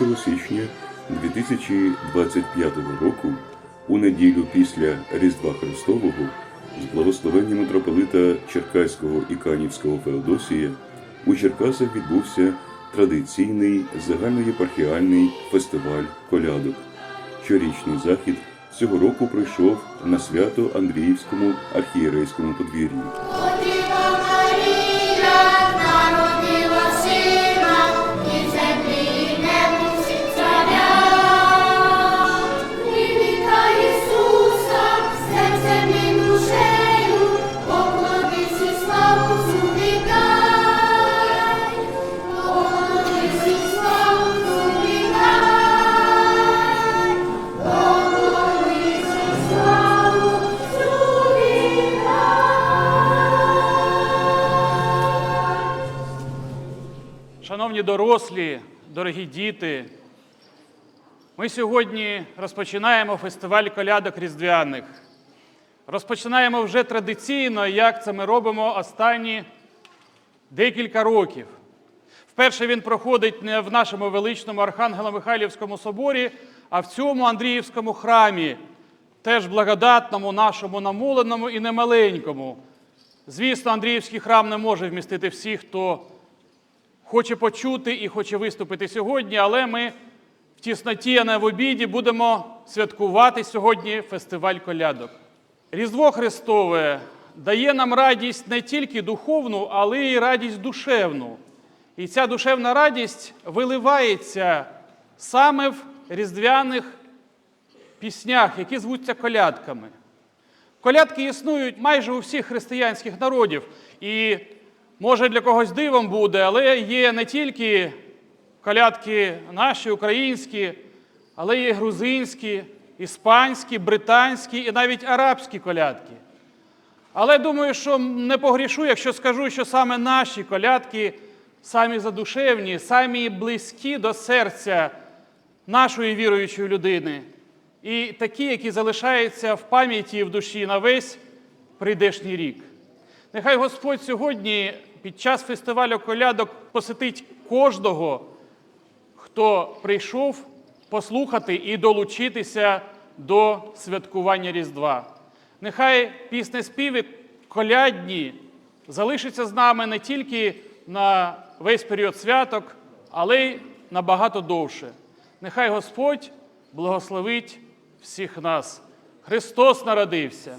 17 січня 2025 року, у неділю після Різдва Христового, з благословення митрополита Черкаського і Канівського Феодосія, у Черкасах відбувся традиційний загальноєпархіальний фестиваль колядок. Щорічний захід цього року пройшов на свято Андріївському архієрейському подвір'ї. Шановні дорослі, дорогі діти, ми сьогодні розпочинаємо фестиваль колядок різдвяних. Розпочинаємо вже традиційно, як це ми робимо останні декілька років. Вперше він проходить не в нашому величному Архангело-Михайлівському соборі, а в цьому Андріївському храмі, теж благодатному, нашому намоленому і немаленькому. Звісно, Андріївський храм не може вмістити всіх, хто хоче почути і хоче виступити сьогодні, але ми в тісноті, а не в обіді, будемо святкувати сьогодні фестиваль колядок. Різдво Христове дає нам радість не тільки духовну, але й радість душевну. І ця душевна радість виливається саме в різдвяних піснях, які звуться колядками. Колядки існують майже у всіх християнських народів. І може для когось дивом буде, але є не тільки колядки наші, українські, але є грузинські, іспанські, британські і навіть арабські колядки. Але думаю, що не погрішу, якщо скажу, що саме наші колядки самі задушевні, самі близькі до серця нашої віруючої людини, і такі, які залишаються в пам'яті і в душі на весь прийдешній рік. Нехай Господь сьогодні під час фестивалю колядок посетить кожного, хто прийшов послухати і долучитися до святкування Різдва. Нехай піснеспіви колядні залишаться з нами не тільки на весь період святок, але й набагато довше. Нехай Господь благословить всіх нас. Христос народився!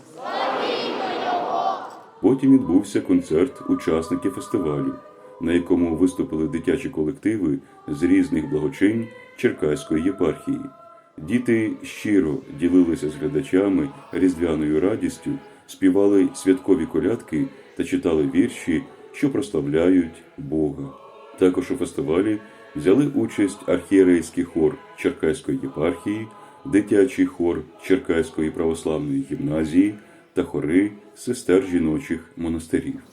Потім відбувся концерт учасників фестивалю, на якому виступили дитячі колективи з різних благочинь Черкаської єпархії. Діти щиро ділилися з глядачами різдвяною радістю, співали святкові колядки та читали вірші, що прославляють Бога. Також у фестивалі взяли участь архієрейський хор Черкаської єпархії, дитячий хор Черкаської православної гімназії та хори сестер жіночих монастирів.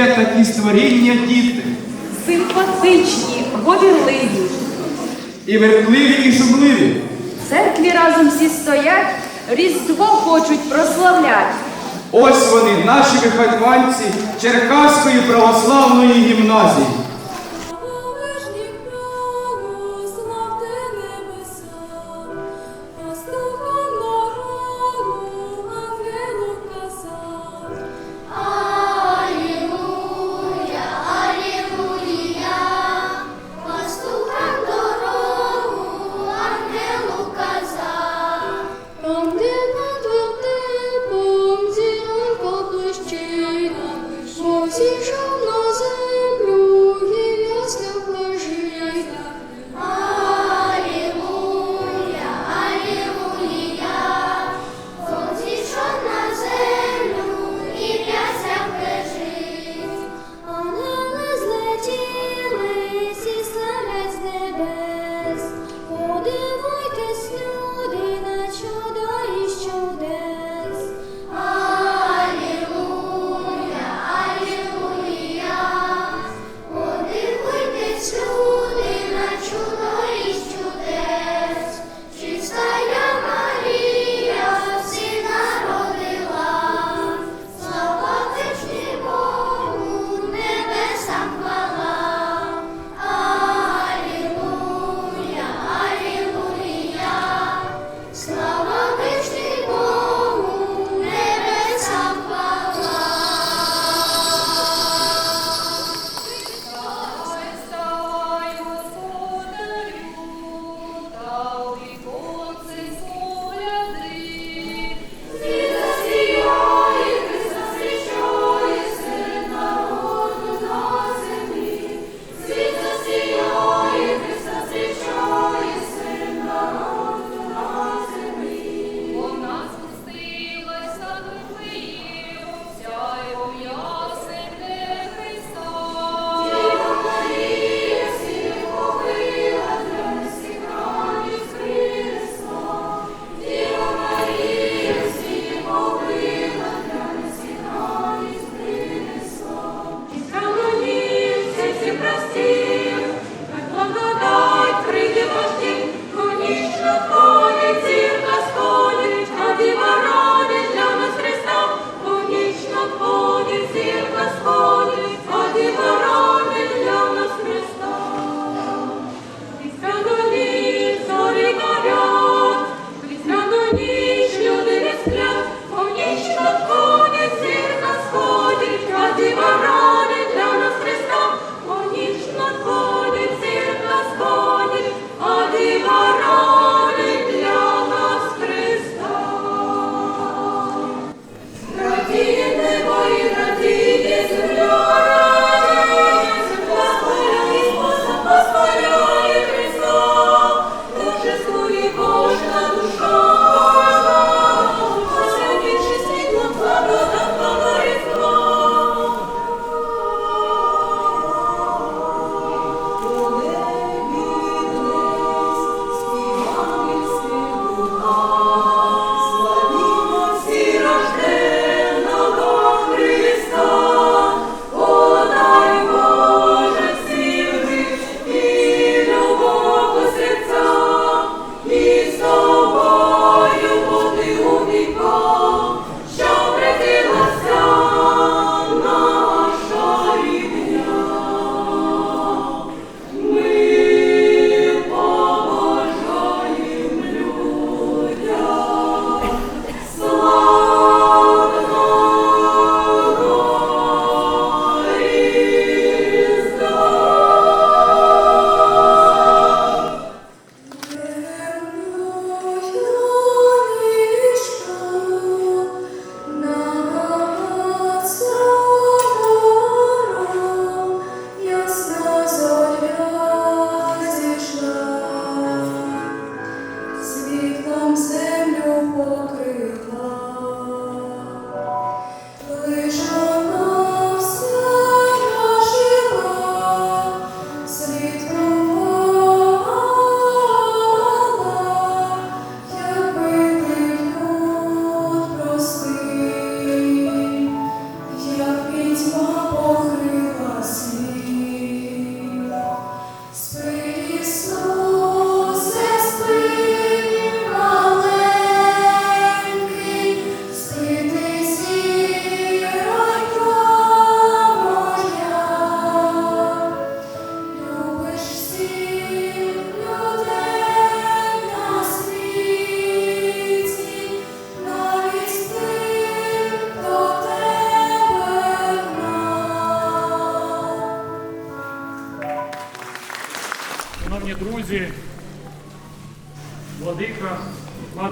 Є такі створіння діти, Симпатичні, говірливі. і верхливі, і шумливі. В церкві разом всі стоять, Різдво хочуть прославлять. Ось вони, наші вихованці Черкаської православної гімназії.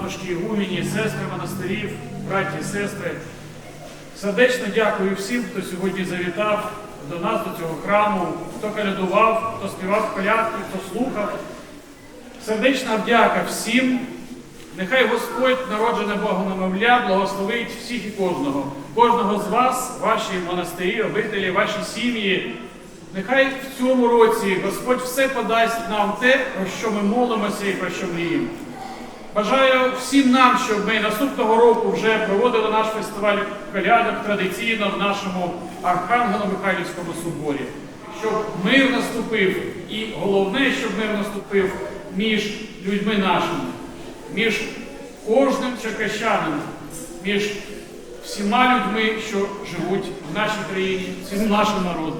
Матушки Ігумені, сестри монастирів, браті сестри. Сердечно дякую всім, хто сьогодні завітав до нас, до цього храму, хто колядував, хто співав колядки, хто слухав. Сердечна вдяка всім. Нехай Господь, народжене Богом немовля, благословить всіх і кожного, кожного з вас, ваші монастирі, обителі, ваші сім'ї. Нехай в цьому році Господь все подасть нам те, про що ми молимося і про що мріємо. Бажаю всім нам, щоб ми наступного року вже проводили наш фестиваль колядок традиційно в нашому Архангело-Михайлівському соборі. Щоб мир наступив, і головне, щоб мир наступив між людьми нашими, між кожним черкащанином, між всіма людьми, що живуть в нашій країні, всім нашим народом.